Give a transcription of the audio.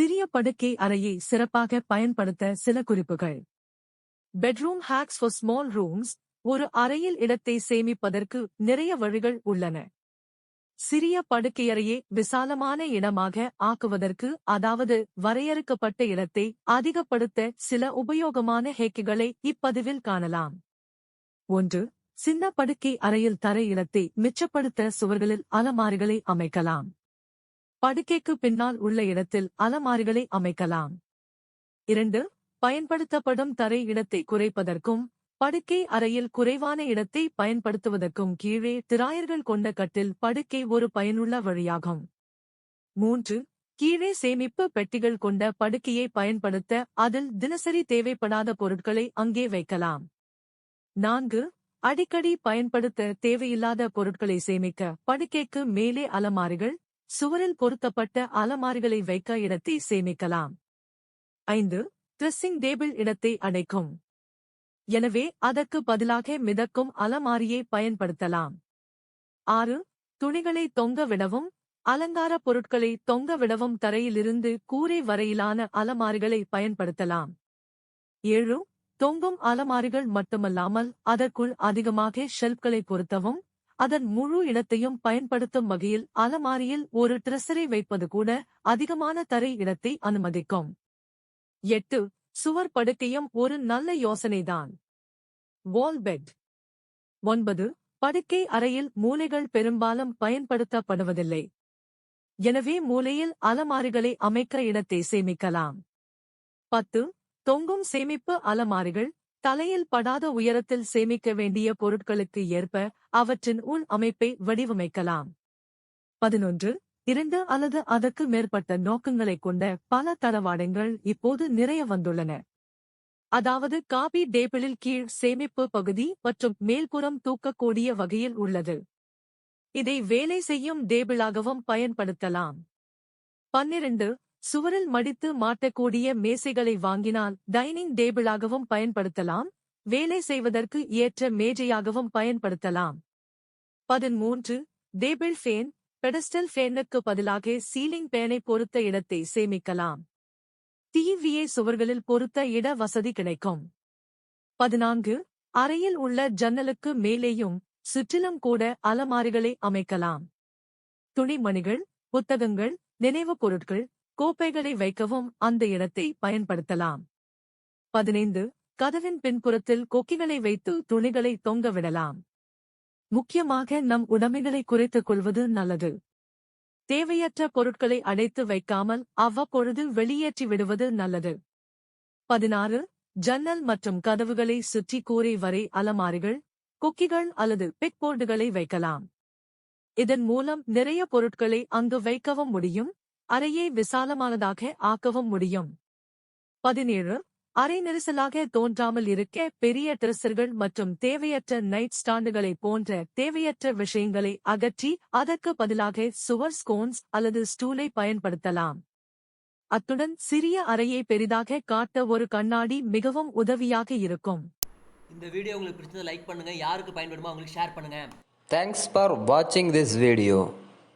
சிறிய படுக்கை அறையை சிறப்பாக பயன்படுத்த சில குறிப்புகள். Bedroom hacks for small rooms ஒரு அறையில் இடத்தை சேமிப்பதற்கு நிறைய வழிகள் உள்ளன. சிறிய படுக்கையறையை விசாலமான இடமாக ஆக்குவதற்கு அதாவது வரையறுக்கப்பட்ட இடத்தை அதிகப்படுத்த சில உபயோகமான ஹேக்குகளை இப்பதிவில் காணலாம். ஒன்று சின்ன படுக்கை அறையில் தரை இடத்தை மிச்சப்படுத்த சுவர்களில் அலமாரிகளை அமைக்கலாம். படுக்கைக்கு பின்னால் உள்ள இடத்தில் அலமாரிகளை அமைக்கலாம். இரண்டு பயன்படுத்தப்படும் தரை இடத்தை குறைப்பதற்கும் படுக்கை அறையில் குறைவான இடத்தை பயன்படுத்துவதற்கும் கீழே திராயர்கள் கொண்ட கட்டில் படுக்கை ஒரு பயனுள்ள வழியாகும். மூன்று கீழே சேமிப்பு பெட்டிகள் கொண்ட படுக்கையை பயன்படுத்த அதில் தினசரி தேவைப்படாத பொருட்களை அங்கே வைக்கலாம். நான்கு அடிக்கடி பயன்படுத்த தேவையில்லாத பொருட்களை சேமிக்க படுக்கைக்கு மேலே அலமாரிகள் சுவரில் பொருத்தப்பட்ட அலமாரிகளை வைக்க இடத்தை சேமிக்கலாம். ஐந்து ட்ரெஸ்ஸிங் டேபிள் இடத்தை அடைக்கும். எனவே அதற்கு பதிலாக மிதக்கும் அலமாரியை பயன்படுத்தலாம். ஆறு துணிகளை தொங்க விடவும் அலங்கார பொருட்களை தொங்க விடவும் தரையிலிருந்து கூரை வரையிலான அலமாரிகளை பயன்படுத்தலாம். ஏழு தொங்கும் அலமாரிகள் மட்டுமல்லாமல் அதற்குள் அதிகமாக ஷெல்ப்களை பொருத்தவும் அதன் முழு இடத்தையும் பயன்படுத்தும் வகையில் அலமாரியில் ஒரு ட்ரெஸ்ஸரை வைப்பது கூட அதிகமான தரை இடத்தை அனுமதிக்கும். எட்டு சுவர் படுக்கையும் ஒரு நல்ல யோசனைதான். வால் பெட் ஒன்பது படுக்கை அறையில் மூலைகள் பெரும்பாலும் பயன்படுத்தப்படுவதில்லை. எனவே மூலையில் அலமாரிகளை அமைக்க இடத்தை சேமிக்கலாம். பத்து தொங்கும் சேமிப்பு அலமாரிகள் தலையில் படாத உயரத்தில் சேமிக்க வேண்டிய பொருட்களுக்கு ஏற்ப அவற்றின் உள் அமைப்பை வடிவமைக்கலாம். பதினொன்று இரண்டு அல்லது அதற்கு மேற்பட்ட நோக்கங்களைக் கொண்ட பல தளவாடங்கள் இப்போது நிறைய வந்துள்ளன. அதாவது காபி டேபிளில் கீழ் சேமிப்பு பகுதி மற்றும் மேல்புறம் தூக்கக்கூடிய வகையில் உள்ளது. இதை வேலை செய்யும் டேபிளாகவும் பயன்படுத்தலாம். பன்னிரண்டு சுவரில் மடித்து மாட்டக்கூடிய மேசைகளை வாங்கினால் டைனிங் டேபிளாகவும் பயன்படுத்தலாம். வேலை செய்வதற்கு ஏற்ற மேஜையாகவும் பயன்படுத்தலாம். பதிமூன்று டேபிள் ஃபேன் பெடஸ்டல் ஃபேனுக்கு பதிலாக சீலிங் பேனை பொருத்த இடத்தை சேமிக்கலாம். டிவியை சுவர்களில் பொருத்த இட வசதி கிடைக்கும். பதினான்கு. அறையில் உள்ள ஜன்னலுக்கு மேலேயும் சுற்றிலும் கூட அலமாரிகளை அமைக்கலாம். துணிமணிகள் புத்தகங்கள் நினைவுப் பொருட்கள் கோப்பைகளை வைக்கவும் அந்த இடத்தை பயன்படுத்தலாம். பதினைந்து கதவின் பின்புறத்தில் கொக்கிகளை வைத்து துணிகளை தொங்கவிடலாம் முக்கியமாக நம் உடைமைகளை குறைத்துக் கொள்வது நல்லது. தேவையற்ற பொருட்களை அடைத்து வைக்காமல் அவ்வப்பொழுது வெளியேற்றி விடுவது நல்லது. பதினாறு ஜன்னல் மற்றும் கதவுகளை சுற்றி கூரை வரை அலமாரிகள் கொக்கிகள் அல்லது பிக்போர்டுகளை வைக்கலாம். இதன் மூலம் நிறைய பொருட்களை அங்கு வைக்கவும் முடியும். அறையை விசாலமானதாக ஆக்கவும் முடியும். பதினேழு. அரை நெரிசலாக தோன்றாமல் இருக்க பெரிய ட்ரெஸ்ஸர்கள் மற்றும் தேவையற்ற நைட் ஸ்டாண்டுகளை போன்ற தேவையற்ற விஷயங்களை அகற்றி அதற்கு பதிலாக சுவர் ஸ்கோன்ஸ் அல்லது ஸ்டூலை பயன்படுத்தலாம். அத்துடன் சிறிய அறையை பெரிதாக காட்ட ஒரு கண்ணாடி மிகவும் உதவியாக இருக்கும். இந்த வீடியோ உங்களுக்கு பிடிச்சதை லைக் பண்ணுங்க. யாருக்கு பயன்படுமோ அவங்களுக்கு ஷேர் பண்ணுங்க. Thanks for watching this video.